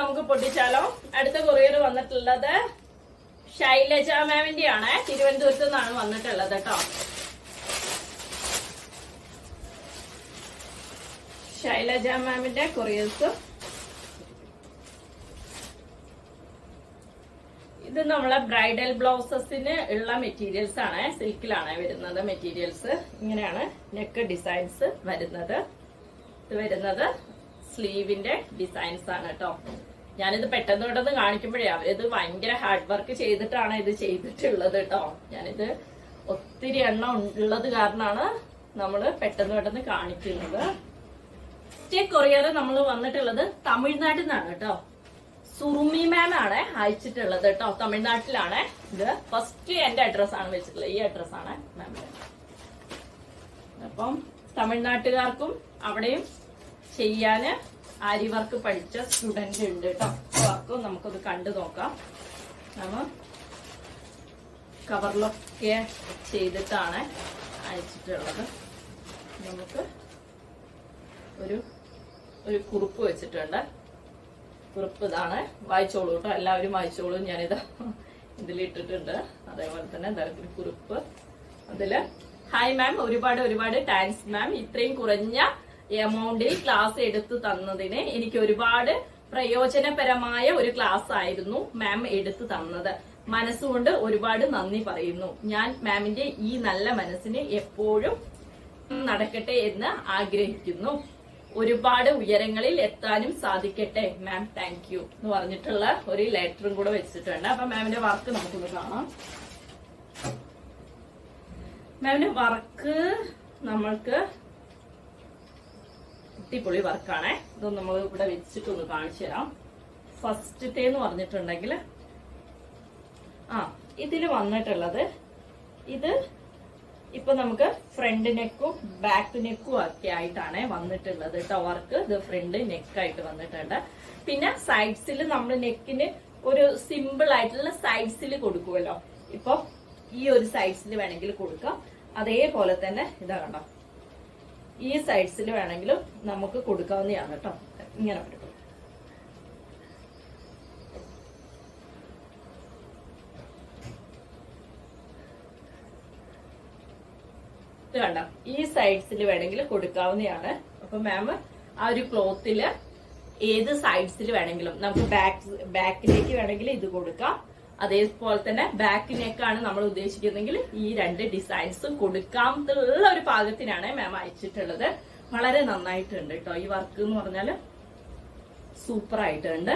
നമുക്ക് പൊട്ടിച്ചാലോ? അടുത്ത കൊറിയർ വന്നിട്ടുള്ളത് ശൈലജ മാമിന്റെ ആണ് തിരുവനന്തപുരത്ത് നിന്നാണ് വന്നിട്ടുള്ളത് കേട്ടോ. ശൈലജ മാമിന്റെ കൊറിയേഴ്സ് ഇത് നമ്മളെ ബ്രൈഡൽ ബ്ലൗസസിന് ഉള്ള മെറ്റീരിയൽസ് ആണ്. സിൽക്കിലാണ് വരുന്നത് മെറ്റീരിയൽസ് ഇങ്ങനെയാണ് നെക്ക് ഡിസൈൻസ് വരുന്നത്. ഇത് വരുന്നത് സ്ലീവിന്റെ ഡിസൈൻസ് ആണ് കേട്ടോ ഞാനിത് പെട്ടെന്ന് പെട്ടെന്ന് കാണിക്കുമ്പോഴേ അവരിത് ഭയങ്കര ഹാർഡ് വർക്ക് ചെയ്തിട്ടാണ് ഇത് ചെയ്തിട്ടുള്ളത് കേട്ടോ ഞാനിത് ഒത്തിരി എണ്ണം ഉള്ളത് കാരണമാണ് നമ്മൾ പെട്ടെന്ന് പെട്ടെന്ന് കാണിക്കുന്നത്. സ്റ്റേ കൊറിയർ നമ്മൾ വന്നിട്ടുള്ളത് തമിഴ്നാട്ടിൽ നിന്നാണ് കേട്ടോ സുറുമി മാം ആണ് അയച്ചിട്ടുള്ളത് കേട്ടോ തമിഴ്നാട്ടിലാണ്. ഇത് ഫസ്റ്റ് എന്റെ അഡ്രസ് ആണ് വെച്ചിട്ടുള്ളത്. ഈ അഡ്രസ് ആണ് മാമിന്റെ അപ്പം തമിഴ്നാട്ടുകാർക്കും അവിടെയും ചെയ്യാന് ആരി വർക്ക് പഠിച്ച സ്റ്റുഡന്റ് ഉണ്ട് കേട്ടോ വർക്കും നമുക്കത് കണ്ടു നോക്കാം. നമ്മ കവറിലൊക്കെ ചെയ്തിട്ടാണ് അയച്ചിട്ടുള്ളത്. നമുക്ക് ഒരു ഒരു കുറിപ്പ് വെച്ചിട്ടുണ്ട്. കുറിപ്പ് ഇതാണ്. വായിച്ചോളൂ കേട്ടോ എല്ലാവരും വായിച്ചോളൂ. ഞാനിത് ഇതിലിട്ടിട്ടുണ്ട് അതേപോലെ തന്നെ എന്തായാലും കുറിപ്പ്. അതിൽ ഹായ് മാം ഒരുപാട് ഒരുപാട് താങ്ക്സ് മാം ഇത്രയും കുറഞ്ഞ എമൗണ്ടിൽ ക്ലാസ് എടുത്തു തന്നതിന് എനിക്ക് ഒരുപാട് പ്രയോജനപരമായ ഒരു ക്ലാസ് ആയിരുന്നു മാം എടുത്തു തന്നത്. മനസ്സുകൊണ്ട് ഒരുപാട് നന്ദി പറയുന്നു. ഞാൻ മാമിന്റെ ഈ നല്ല മനസ്സിന് എപ്പോഴും നടക്കട്ടെ എന്ന് ആഗ്രഹിക്കുന്നു. ഒരുപാട് ഉയരങ്ങളിൽ എത്താനും സാധിക്കട്ടെ മാം താങ്ക് യു എന്ന് പറഞ്ഞിട്ടുള്ള ഒരു ലെറ്ററും കൂടെ വെച്ചിട്ടുണ്ട്. അപ്പൊ മാമിന്റെ വർക്ക് നമുക്കൊന്ന് കാണാം. മാമിന്റെ വർക്ക് നമ്മൾക്ക് അടിപൊളി വർക്കാണേ. ഇത് നമ്മൾ ഇവിടെ വെച്ചിട്ടൊന്ന് കാണിച്ചു തരാം. ഫസ്റ്റത്തെ എന്ന് പറഞ്ഞിട്ടുണ്ടെങ്കിൽ ആ ഇതിൽ വന്നിട്ടുള്ളത് ഇത് ഇപ്പൊ നമുക്ക് ഫ്രണ്ട് നെക്കും ബാക്ക് നെക്കും ഒക്കെ ആയിട്ടാണ് വന്നിട്ടുള്ളത് കേട്ടോ വർക്ക് ഇത് ഫ്രണ്ട് നെക്കായിട്ട് വന്നിട്ടുണ്ട്. പിന്നെ സൈഡ്സിൽ നമ്മൾ നെക്കിന് ഒരു സിമ്പിൾ ആയിട്ടുള്ള സൈഡ്സിൽ കൊടുക്കുമല്ലോ ഇപ്പൊ ഈ ഒരു സൈഡ്സിൽ വേണമെങ്കിൽ കൊടുക്കാം. അതേപോലെ തന്നെ ഇതാ കണ്ടോ. ഈ സൈഡ്സിൽ വേണമെങ്കിലും നമുക്ക് കൊടുക്കാവുന്നതാണ് കേട്ടോ. ഇങ്ങനെ ഇത് കണ്ട? ഈ സൈഡ്സിൽ വേണമെങ്കിൽ കൊടുക്കാവുന്നതാണ്. അപ്പൊ മാം ആ ഒരു ക്ലോത്തിൽ ഏത് സൈഡ്സിൽ വേണമെങ്കിലും നമുക്ക് ബാക്ക് ബാക്കിലേക്ക് വേണമെങ്കിൽ ഇത് കൊടുക്കാം. അതേപോലെ തന്നെ ബാക്കിനേക്കാണ് നമ്മൾ ഉദ്ദേശിക്കുന്നതെങ്കിൽ ഈ രണ്ട് ഡിസൈൻസും എന്നുള്ള ഒരു പാകത്തിനാണ് മാം അയച്ചിട്ടുള്ളത്. വളരെ നന്നായിട്ടുണ്ട് കേട്ടോ ഈ വർക്ക് എന്ന് പറഞ്ഞാൽ സൂപ്പർ ആയിട്ടുണ്ട്.